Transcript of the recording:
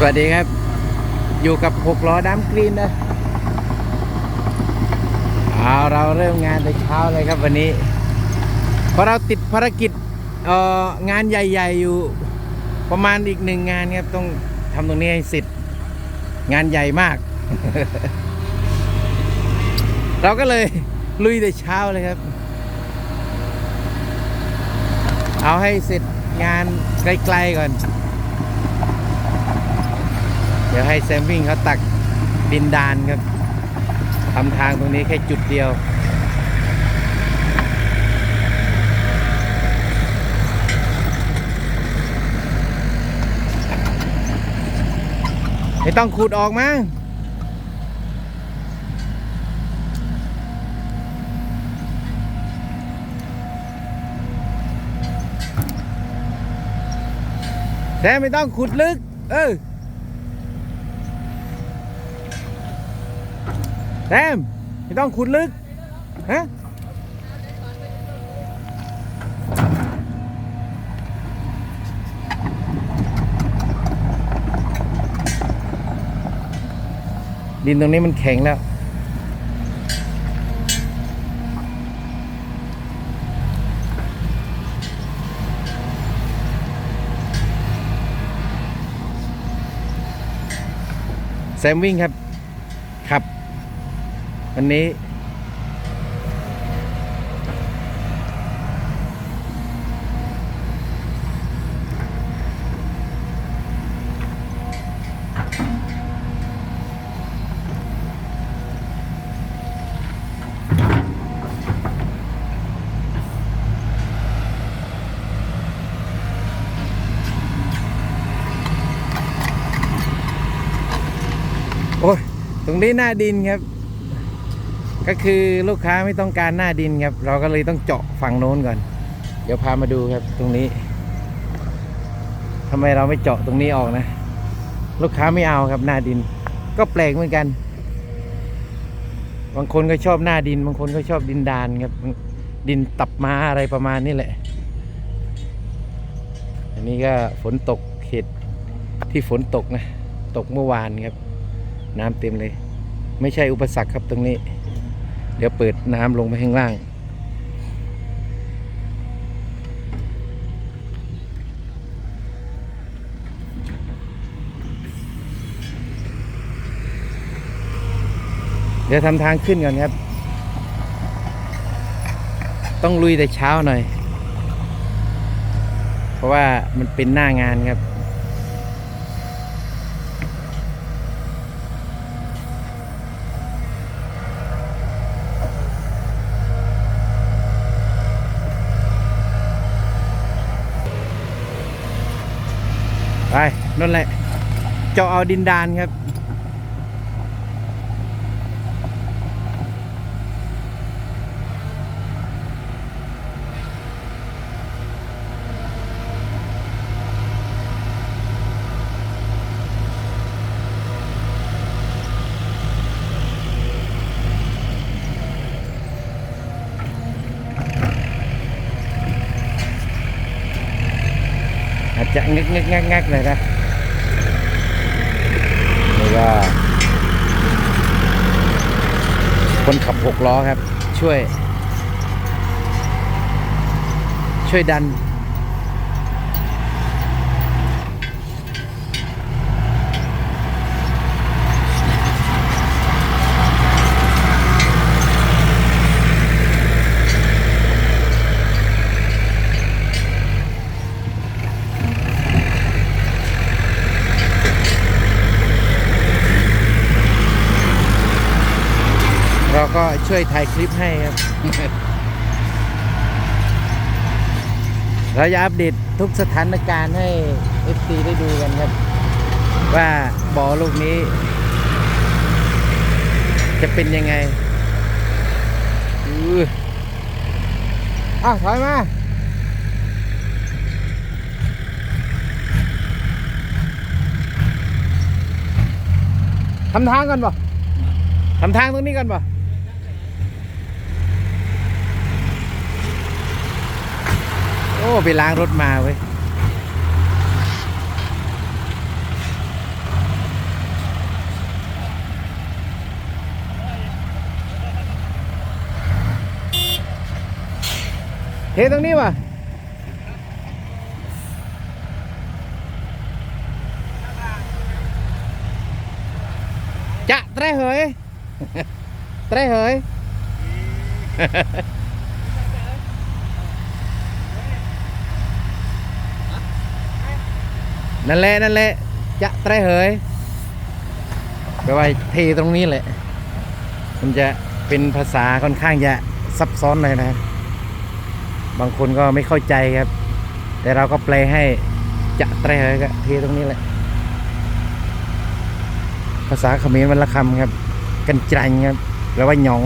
สวัสดีครับ อยู่กับหกล้อดำกรีนนะเอาเราเริ่มงานแต่เช้าเลยครับวันนี้เพราะเราติดภารกิจเอ่องานใหญ่ ๆ อยู่ประมาณอีกหนึ่งงานครับต้องทำตรงนี้ให้เสร็จงานใหญ่มาก เราก็เลยลุยแต่เช้าเลยครับ เอาให้เสร็จงานไกลๆก่อน เดี๋ยวให้แซมวิ่งเขาตักดินดานครับทำทางตรงนี้แค่จุดเดียวไม่ต้องขุดออกมั้งแซมไม่ต้องขุดลึก เออ แซมไม่ต้องขุดลึก ฮะดินตรงนี้มันแข็งแล้วแซมวิ่งครับ ขับ วันนี้ โอ้ย ตรงนี้หน้าดินครับ ก็คือลูกค้าไม่ต้องการหน้าดินครับ เราก็เลยต้องเจาะฝั่งโน้นก่อน เดี๋ยวพามาดูครับตรงนี้ทำไมเราไม่เจาะตรงนี้ออกนะ ลูกค้าไม่เอาครับหน้าดิน ก็แปลกเหมือนกัน บางคนก็ชอบหน้าดิน บางคนก็ชอบดินดานครับ ดินตับมาอะไรประมาณนี้แหละ อันนี้ก็ฝนตกเขตที่ฝนตกนะ ตกเมื่อวานครับ น้ำเต็มเลย ไม่ใช่อุปสรรคครับตรงนี้ เดี๋ยวเปิดน้ำลงไปข้างล่าง เดี๋ยวทำทางขึ้นก่อนครับ ต้องลุยแต่เช้าหน่อย เพราะว่ามันเป็นหน้างานครับ ไปนั่นแหละ เจาะเอาดินดานครับ จะงักงึกงักงักเลยนะนี่ก็คนขับหกล้อครับ ช่วย ช่วยดัน เราก็ช่วยถ่ายคลิปให้ครับเราจะอัปเดตทุกสถานการณ์ให้ FC ได้ดูกันครับ ว่าบอลูกนี้ จะเป็นยังไงอืออ้าวถอยมาทำทางก่อนบ่ทำทางตรงนี้ก่อนบ่ ไปล้างรถมาเว้ยเทตรงนี้ว่ะจะแตรเหยแตรเหย นั่นแหละนั่นแหละจะเตะเหยแปลว่าเทตรงนี้แหละ มันจะเป็นภาษาค่อนข้างจะซับซ้อนเลยนะบางคนก็ไม่เข้าใจครับ แต่เราก็แปลให้จะเตะเหยก็เทตรงนี้แหละ ภาษาเขมรวันละคำครับ กันจรังครับแปลว่าหยอง